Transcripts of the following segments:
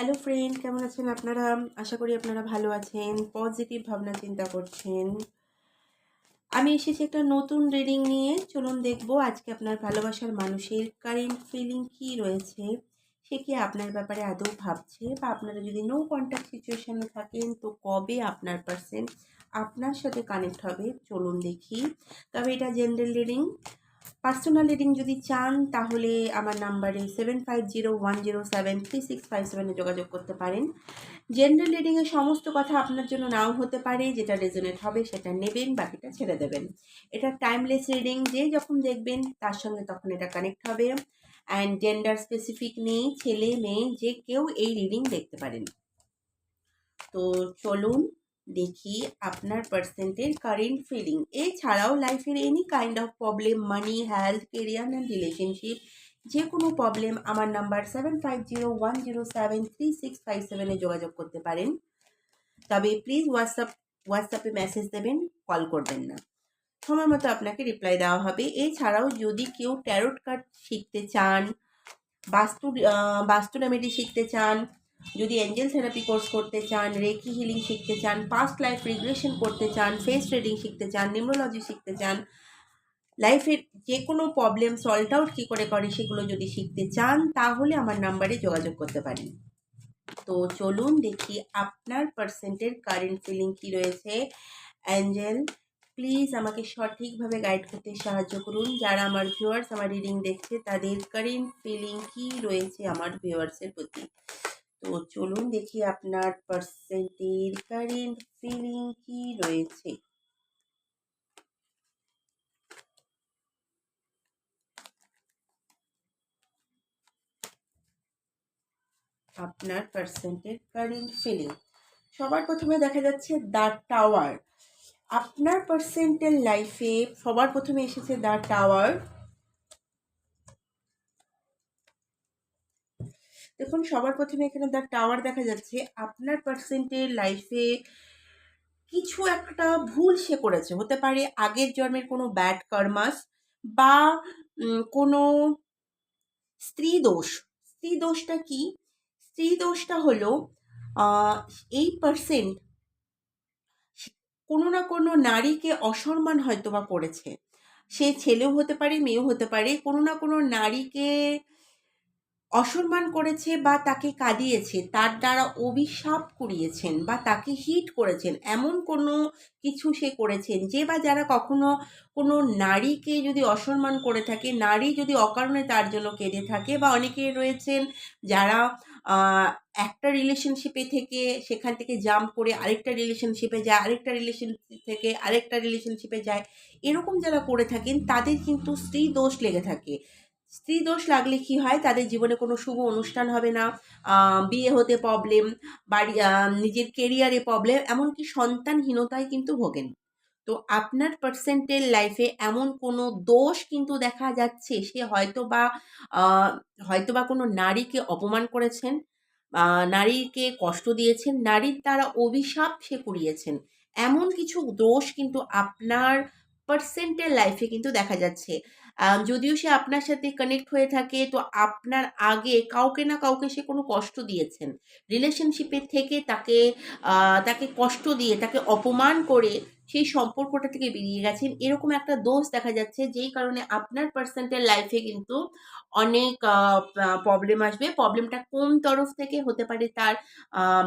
Hello friend কেমন আছেন আপনারা? আশা করি আপনারা ভালো আছেন। পজিটিভ ভাবনা চিন্তা করছেন। আমি এসেছি একটা নতুন রিডিং নিয়ে। চলুন দেখব আজকে আপনার ভালোবাসার মানুষের কারেন্ট ফিলিং কি রয়েছে, সে কি আপনার ব্যাপারে আদৌ ভাবছে বা আপনারা যদি নো কন্ট্যাক্ট সিচুয়েশানে থাকেন, তো কবে আপনার পার্সেন আপনার সাথে কানেক্ট হবে? চলুন দেখি। তবে এটা জেনারেল রিডিং পার্সোনাল রিডিং যদি চান, তাহলে আমার নাম্বারে seven five zero one zero seven three six five সেভেনে যোগাযোগ করতে পারেন। জেনারেল রিডিংয়ের সমস্ত কথা আপনার জন্য নাও হতে পারে, যেটা রেজনেট হবে সেটা নেবেন, বাকিটা ছেড়ে দেবেন। এটা টাইমলেস রিডিং যে যখন দেখবেন তার সঙ্গে তখন এটা কানেক্ট হবে। অ্যান্ড জেন্ডার স্পেসিফিক নেই, ছেলে, মেয়ে, যে কেউ এই রিডিং দেখতে পারেন। তো চলুন দেখি আপনার পার্সেন্টের কারেন্ট ফিলিং এছাড়াও লাইফের any kind of problem money health career and relationship যে কোনো প্রবলেম আমার number seven five zero one zero seven three six five সেভেনে যোগাযোগ করতে পারেন। তবে প্লিজ হোয়াটসঅ্যাপ হোয়াটসঅ্যাপে মেসেজ দেবেন কল করবেন না। সময় মতো আপনাকে রিপ্লাই দেওয়া হবে। এছাড়াও যদি কেউ ট্যারোট কার্ড শিখতে চান, বাস্তু বাস্তু রেমেডি শিখতে চান যদি এঞ্জেল থেরাপি কোর্স করতে চান রেকি হিলিং শিখতে চান পাস্ট লাইফ রিগ্রেশন করতে চান ফেস ট্রেডিং শিখতে চান নিউমোলজি শিখতে চান লাইফের যে কোনো প্রবলেম সলভ আউট কী করে করে সেগুলো যদি শিখতে চান, তাহলে আমার নাম্বারে যোগাযোগ করতে পারেন তো চলুন দেখি আপনার পার্সেন্টের কারেন্ট ফিলিং কী রয়েছে। অ্যাঞ্জেল প্লিজ আমাকে সঠিকভাবে গাইড করতে সাহায্য করুন। যারা আমার ভিউয়ার্স আমার রিডিং দেখছে, তাদের কারেন্ট ফিলিং কী রয়েছে আমার ভিউয়ার্সের প্রতি? তো চলুন দেখি আপনার পার্সেন্টের কারেন্ট ফিলিং কি রয়েছে। আপনার পার্সেন্টের কারেন্ট ফিলিং সবার প্রথমে দেখা যাচ্ছে দ্য টাওয়ার আপনার পার্সেন্টের লাইফে সবার প্রথমে এসেছে দ্য টাওয়ার দেখুন, সবার প্রথমে এখানে দ্য টাওয়ার দেখা যাচ্ছে। আপনার পার্সেন্টের লাইফে কিছু একটা ভুল সে করেছে। হতে পারে আগের জন্মের কোনো ব্যাড কর্মাস বা কোনো স্ত্রী দোষ। স্ত্রী দোষটা কি? স্ত্রী দোষটা হলো এই পার্সেন্ট কোনো না কোনো নারীকে অসম্মান হয়তো বা করেছে। সে ছেলেও হতে পারে, মেয়েও হতে পারে। কোনো না কোনো নারীকে অসম্মান করেছে বা তাকে কাঁদিয়েছে, তার দ্বারা অভিশাপ করিয়েছেন বা তাকে হিট করেছেন, এমন কোনো কিছু সে করেছেন যে বা যারা কখনো কোনো নারীকে যদি অসম্মান করে থাকে, নারী যদি অকারণে তার জন্য কেঁদে থাকে বা অনেকে রয়েছেন যারা একটা রিলেশনশিপে থেকে সেখান থেকে জাম্প করে আরেকটা রিলেশনশিপে যায়, আরেকটা রিলেশনশিপ থেকে আরেকটা রিলেশনশিপে যায়, এরকম যারা করে থাকেন তাদের কিন্তু স্ত্রী দোষ লেগে থাকে। স্ত্রী দোষ লাগলে কি হয়? তাদের জীবনে কোনো শুভ অনুষ্ঠান হবে না বিয়ে হতে প্রবলেম বাড়ি নিজের কেরিয়ারে প্রবলেম এমনকি সন্তানহীনতায় কিন্তু ভোগেন। তো আপনার পার্সেন্টের লাইফে এমন কোনো দোষ কিন্তু দেখা যাচ্ছে? সে হয়তো বা হয়তো বা কোনো নারীকে অপমান করেছেন নারীকে কষ্ট দিয়েছেন, নারীর দ্বারা অভিশাপ সে কুড়িয়েছেন। এমন কিছু দোষ কিন্তু আপনার পার্সেন্টের লাইফে কিন্তু দেখা যাচ্ছে। যদিও সে আপনার সাথে কানেক্ট হয়ে থাকে, তো আপনার আগে কাউকে না কাউকে সে কোনো কষ্ট দিয়েছেন। রিলেশনশিপের থেকে তাকে তাকে কষ্ট দিয়ে, তাকে অপমান করে সেই সম্পর্কটা থেকে বেরিয়ে গেছেন। এরকম একটা দোষ দেখা যাচ্ছে, যেই কারণে আপনার পার্সেন্টের লাইফে কিন্তু অনেক প্রবলেম আসবে। প্রবলেমটা কোন তরফ থেকে? হতে পারে তার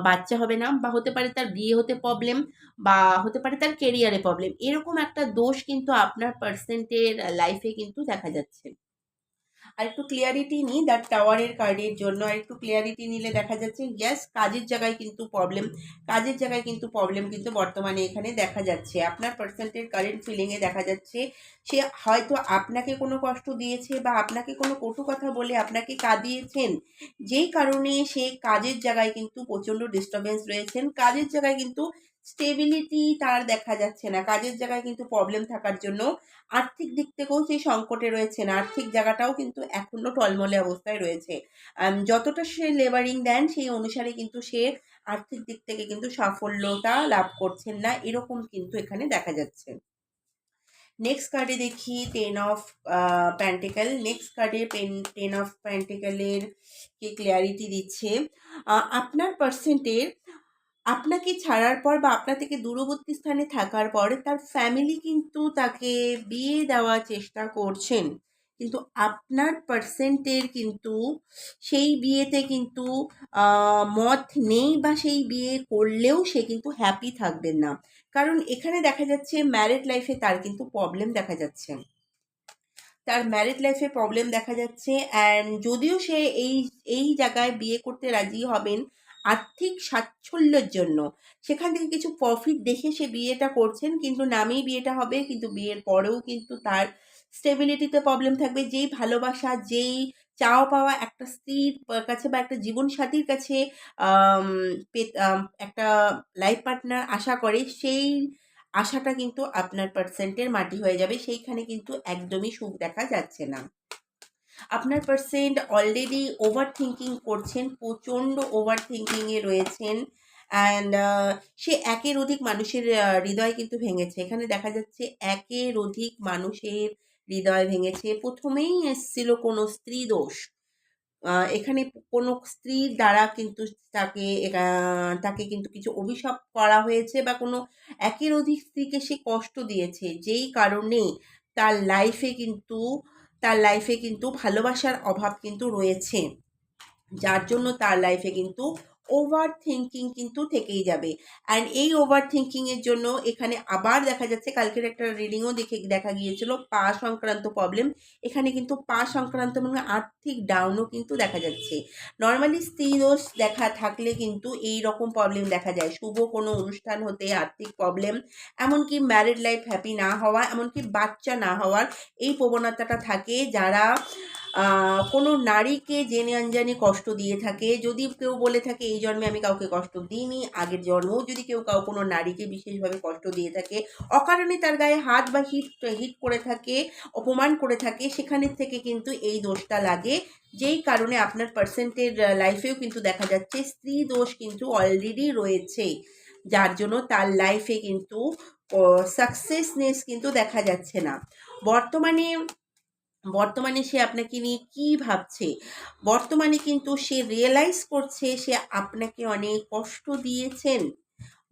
বাচ্চা হবে না বা হতে পারে তার বিয়ে হতে প্রবলেম বা হতে পারে তার কেরিয়ারে প্রবলেম এরকম একটা দোষ কিন্তু আপনার পার্সেন্টের লাইফে কিন্তু দেখা যাচ্ছে। আর একটু ক্লিয়ারিটি নিই দ্যাট টাওয়ারের কার্ডের জন্য। আর একটু ক্লিয়ারিটি নিলে দেখা যাচ্ছে ইয়াস কাজের জায়গায় কিন্তু প্রবলেম কাজের জায়গায় কিন্তু প্রবলেম কিন্তু বর্তমানে এখানে দেখা যাচ্ছে। আপনার পার্সেন্টের কারেন্ট ফিলিংয়ে দেখা যাচ্ছে, সে হয়তো আপনাকে কোনো কষ্ট দিয়েছে বা আপনাকে কোনো কটু কথা বলে আপনাকে কাঁদিয়েছেন। যেই কারণে সে কাজের জায়গায় কিন্তু প্রচণ্ড ডিস্টারবেন্স রয়েছেন। কাজের জায়গায় কিন্তু স্টেবিলিটি তার দেখা যাচ্ছে না। কাজের জায়গায় কিন্তু প্রবলেম থাকার জন্য আর্থিক দিক থেকেও সেই সংকটে রয়েছেন। আর্থিক জায়গাটাও কিন্তু এখনও টলমলে অবস্থায় রয়েছে। যতটা সে লেবারিং দেন, সেই অনুসারে কিন্তু সে আর্থিক দিক থেকে কিন্তু সাফল্যতা লাভ করছেন না, এরকম কিন্তু এখানে দেখা যাচ্ছে। নেক্সট কার্ডে দেখি টেন অফ প্যান্টিক্যাল নেক্সট কার্ডে পেন টেন অফ প্যান্টিক্যালের কে ক্লিয়ারিটি দিচ্ছে। আপনার পার্সেন্টের আপনাকে ছাড়ার পর বা আপনার থেকে দূরবর্তী স্থানে থাকার পর তার ফ্যামিলি কিন্তু তাকে বিয়ে দেওয়ার চেষ্টা করছেন। কিন্তু আপনার পার্সেন্টের কিন্তু সেই বিয়েতে কিন্তু মত নেই বা সেই বিয়ে করলেও সে কিন্তু হ্যাপি থাকবেন না। কারণ এখানে দেখা যাচ্ছে ম্যারিড লাইফে তার কিন্তু প্রবলেম দেখা যাচ্ছে। তার ম্যারিড লাইফে প্রবলেম দেখা যাচ্ছে অ্যান্ড যদিও সে এই এই জায়গায় বিয়ে করতে রাজি হবেন আর্থিক সাচ্ছল্যের জন্য। সেখান থেকে কিছু প্রফিট দেখে সে বিয়েটা করছেন, কিন্তু নামেই বিয়েটা হবে, কিন্তু বিয়ের পরেও কিন্তু তার স্টেবিলিটিতে প্রবলেম থাকবে। যেই ভালোবাসা, যেই চাওয়া পাওয়া একটা স্ত্রীর কাছে বা একটা জীবনসাথীর কাছে একটা লাইফ পার্টনার আশা করে, সেই আশাটা কিন্তু আপনার পার্সেন্টের মাটি হয়ে যাবে। সেইখানে কিন্তু একদমই সুখ দেখা যাচ্ছে না। আপনার পার্সেন্ট অলরেডি ওভার থিঙ্কিং করছেন, প্রচণ্ড ওভার থিঙ্কিংয়ে রয়েছেন অ্যান্ড সে একের অধিক মানুষের হৃদয় কিন্তু ভেঙেছে। এখানে দেখা যাচ্ছে একের অধিক মানুষের হৃদয় ভেঙেছে। প্রথমেই এসেছিল কোনো স্ত্রী দোষ। এখানে কোনো স্ত্রীর দ্বারা কিন্তু তাকে তাকে কিন্তু কিছু অভিশাপ করা হয়েছে বা কোনো একের অধিক স্ত্রীকে সে কষ্ট দিয়েছে। যেই কারণে তার লাইফে কিন্তু তার লাইফে কিন্তু ভালোবাসার অভাব কিন্তু রয়েছে। যার জন্য তার লাইফে কিন্তু ওভার থিঙ্কিং কিন্তু থেকেই যাবে। অ্যান্ড এই ওভার থিঙ্কিংয়ের জন্য এখানে আবার দেখা যাচ্ছে, কালকের একটা রিডিংও দেখে, দেখা গিয়েছিল, পা সংক্রান্ত প্রবলেম এখানে কিন্তু পা সংক্রান্ত মানে আর্থিক ডাউনও কিন্তু দেখা যাচ্ছে। নর্মালি স্ত্রী দোষ দেখা থাকলে কিন্তু এই রকম প্রবলেম দেখা যায়। শুভ কোনো অনুষ্ঠান হতে, আর্থিক প্রবলেম এমনকি ম্যারিড লাইফ হ্যাপি না হওয়া, এমনকি বাচ্চা না হওয়ার এই প্রবণতাটা থাকে। যারা কোনো নারীকে জেনে অনজানে কষ্ট দিয়ে থাকে। যদি কেউ বলে থাকে, এই জন্মে আমি কাউকে কষ্ট দিইনি, আগের জন্মেও যদি কেউ কাউ কোনো নারীকে বিশেষভাবে কষ্ট দিয়ে থাকে, অকারণে তার গায়ে হাত বা হিট হিট করে থাকে, অপমান করে থাকে সেখানে থেকে কিন্তু এই দোষটা লাগে। যেই কারণে আপনার পার্সেন্টের লাইফেও কিন্তু দেখা যাচ্ছে, স্ত্রী দোষ কিন্তু অলরেডি রয়েছে। যার জন্য তার লাইফে কিন্তু সাকসেসনেস কিন্তু দেখা যাচ্ছে না। বর্তমানে বর্তমানে সে আপনাকে নিয়ে কী ভাবছে? বর্তমানে কিন্তু সে রিয়েলাইজ করছে সে আপনাকে অনেক কষ্ট দিয়েছেন।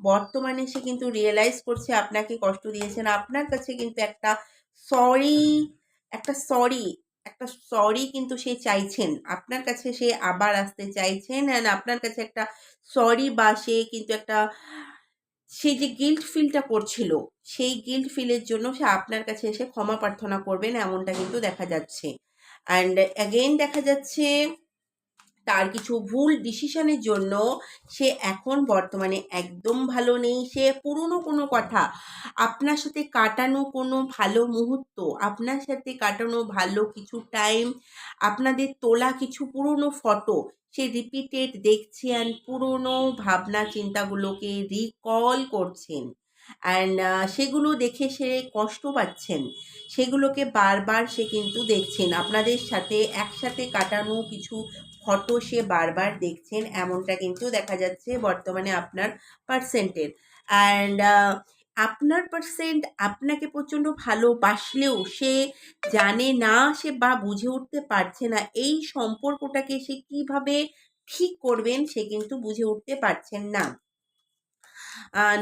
বর্তমানে সে কিন্তু রিয়েলাইজ করছে আপনাকে কষ্ট দিয়েছেন। আপনার কাছে কিন্তু একটা সরি একটা সরি একটা সরি কিন্তু সে চাইছেন। আপনার কাছে সে আবার আসতে চাইছেন অ্যান্ড আপনার কাছে একটা সরি বা সে কিন্তু একটা সে যে গিল্ট ফিলটা করছিল, সেই গিল্ট ফিলের জন্য সে আপনার কাছে এসে ক্ষমা প্রার্থনা করবেন, এমনটা কিন্তু দেখা যাচ্ছে। অ্যান্ড অ্যাগেইন দেখা যাচ্ছে, তার কিছু ভুল ডিসিশনের জন্য সে এখন বর্তমানে একদম ভালো নেই। সে পুরনো কোনো কথা, আপনার সাথে কাটানো কোনো ভালো মুহূর্ত, আপনার সাথে কাটানো ভালো কিছু টাইম আপনাদের তোলা কিছু পুরনো ফটো সে রিপিটেড দেখছেন পুরনো ভাবনা চিন্তাগুলোকে রিকল করছেন। অ্যান্ড সেগুলো দেখে সে কষ্ট পাচ্ছেন। সেগুলোকে বারবার সে কিন্তু দেখছেন। আপনাদের সাথে একসাথে কাটানো কিছু ফটো সে বারবার দেখছেন, এমনটা কিন্তু দেখা যাচ্ছে বর্তমানে আপনার পার্সেন্টের অ্যান্ড আপনার পার্সেন্ট আপনাকে প্রচণ্ড ভালোবাসলেও সে জানে না, সে বা বুঝে উঠতে পারছে না, এই সম্পর্কটাকে সে কীভাবে ঠিক করবেন সে কিন্তু বুঝে উঠতে পারছেন না।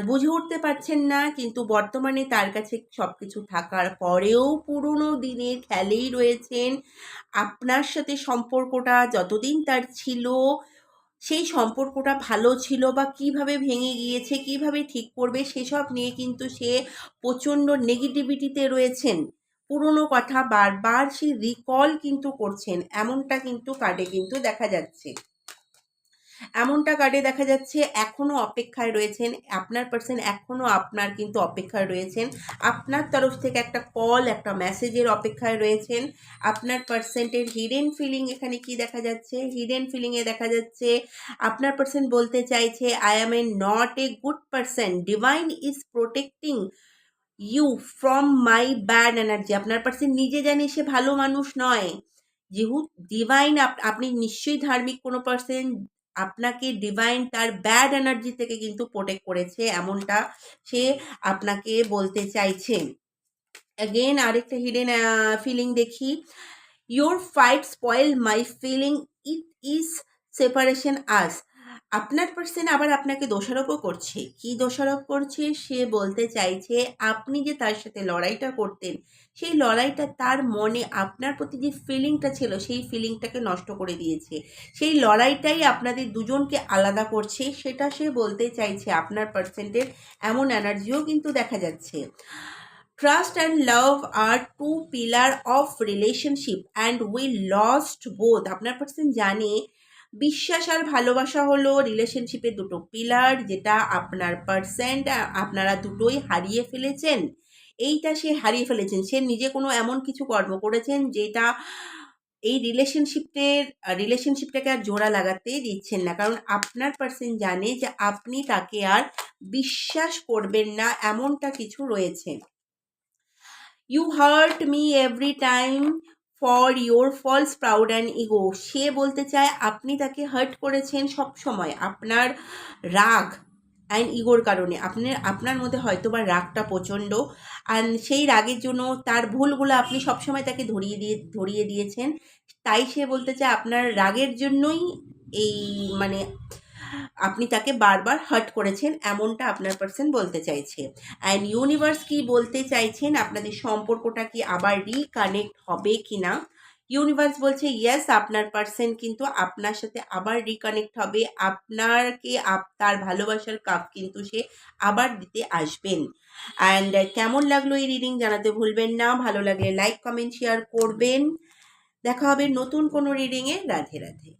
বুঝে উঠতে পারছেন না, কিন্তু বর্তমানে তার কাছে সব কিছু থাকার পরেও পুরনো দিনের খেলেই রয়েছেন। আপনার সাথে সম্পর্কটা যতদিন তার ছিল সেই সম্পর্কটা ভালো ছিল বা কীভাবে ভেঙে গিয়েছে, কীভাবে ঠিক করবে, সেসব নিয়ে কিন্তু সে প্রচণ্ড নেগেটিভিটিতে রয়েছেন। পুরনো কথা বারবার সে রিকল কিন্তু করছেন, এমনটা কিন্তু কার্ডে কিন্তু দেখা যাচ্ছে। এমনটা কার্ডে দেখা যাচ্ছে এখনও অপেক্ষায় রয়েছেন, আপনার পার্সন এখনও আপনার কিন্তু অপেক্ষায় রয়েছেন। আপনার তরফ থেকে একটা কল একটা মেসেজের অপেক্ষায় রয়েছেন। আপনার পার্সেন্টের হিডেন ফিলিং এখানে কি দেখা যাচ্ছে? হিডেন ফিলিংয়ে দেখা যাচ্ছে, আপনার পার্সন বলতে চাইছে I am a not a good person divine is protecting you from my bad energy আপনার পার্সন নিজে জানে সে ভালো মানুষ নয়। যেহেতু ডিভাইন আপনি নিশ্চয়ই ধার্মিক কোনো পার্সন আপনাকে ডিভাইন তার ব্যাড এনার্জি থেকে কিন্তু প্রোটেক্ট করেছে এমনটা সে আপনাকে বলতে চাইছে। অ্যাগেন আরেকটা হিডেন ফিলিং দেখি। Your fight spoil my feeling it is separation us আপনার পার্সন আবার আপনাকে দোষারোপও করছে। কি দোষারোপ করছে? সে বলতে চাইছে, আপনি যে তার সাথে লড়াইটা করতেন, সেই লড়াইটা তার মনে আপনার প্রতি যে ফিলিংটা ছিল, সেই ফিলিংটাকে নষ্ট করে দিয়েছে। সেই লড়াইটাই আপনাদের দুজনকে আলাদা করছে, সেটা সে বলতে চাইছে। আপনার পার্সেন্টের এমন এনার্জিও কিন্তু দেখা যাচ্ছে। Trust and love are two pillar of relationship and we lost both আপনার পার্সন জানে বিশ্বাস আর ভালোবাসা হলো রিলেশনশিপের দুটো পিলার যেটা আপনার পার্সেন্ট আপনারা দুটোই হারিয়ে ফেলেছেন। এইটা সে হারিয়ে ফেলেছেন। সে নিজে কোনো এমন কিছু কর্ম করেছেন, যেটা এই রিলেশনশিপের রিলেশনশিপটাকে আর জোড়া লাগাতে দিচ্ছেন না। কারণ আপনার পার্সন জানে যে আপনি তাকে আর বিশ্বাস করবেন না, এমনটা কিছু রয়েছে। You hurt me every time for your false proud and ego সে বলতে চায়, আপনি তাকে হার্ট করেছেন সব সময়। আপনার রাগ অ্যান্ড ইগোর কারণে। আপনার আপনার মধ্যে হয়তো বা রাগটা প্রচণ্ড। অ্যান্ড সেই রাগের জন্য তার ভুলগুলো আপনি সবসময় তাকে ধরিয়ে দিয়ে, ধরিয়ে দিয়েছেন। তাই সে বলতে চায়, আপনার রাগের জন্যই এই মানে আপনি তাকে বারবার হার্ট করেছেন, এমনটা আপনার পার্সন বলতে চাইছে। অ্যান্ড ইউনিভার্স কি বলতে চাইছেন? আপনাদের সম্পর্কটা কি আবার রিকানেক্ট হবে কি না ইউনিভার্স বলছে ইয়েস আপনার পার্সন কিন্তু আপনার সাথে আবার রিকানেক্ট হবে। আপনারকে আপ- তার ভালোবাসার কাপ কিন্তু সে আবার দিতে আসবেন। অ্যান্ড কেমন লাগল এই রিডিং জানাতে ভুলবেন না। ভালো লাগলে লাইক কমেন্ট শেয়ার করবেন। দেখা হবে নতুন কোনো রিডিংয়ে রাধে রাধে।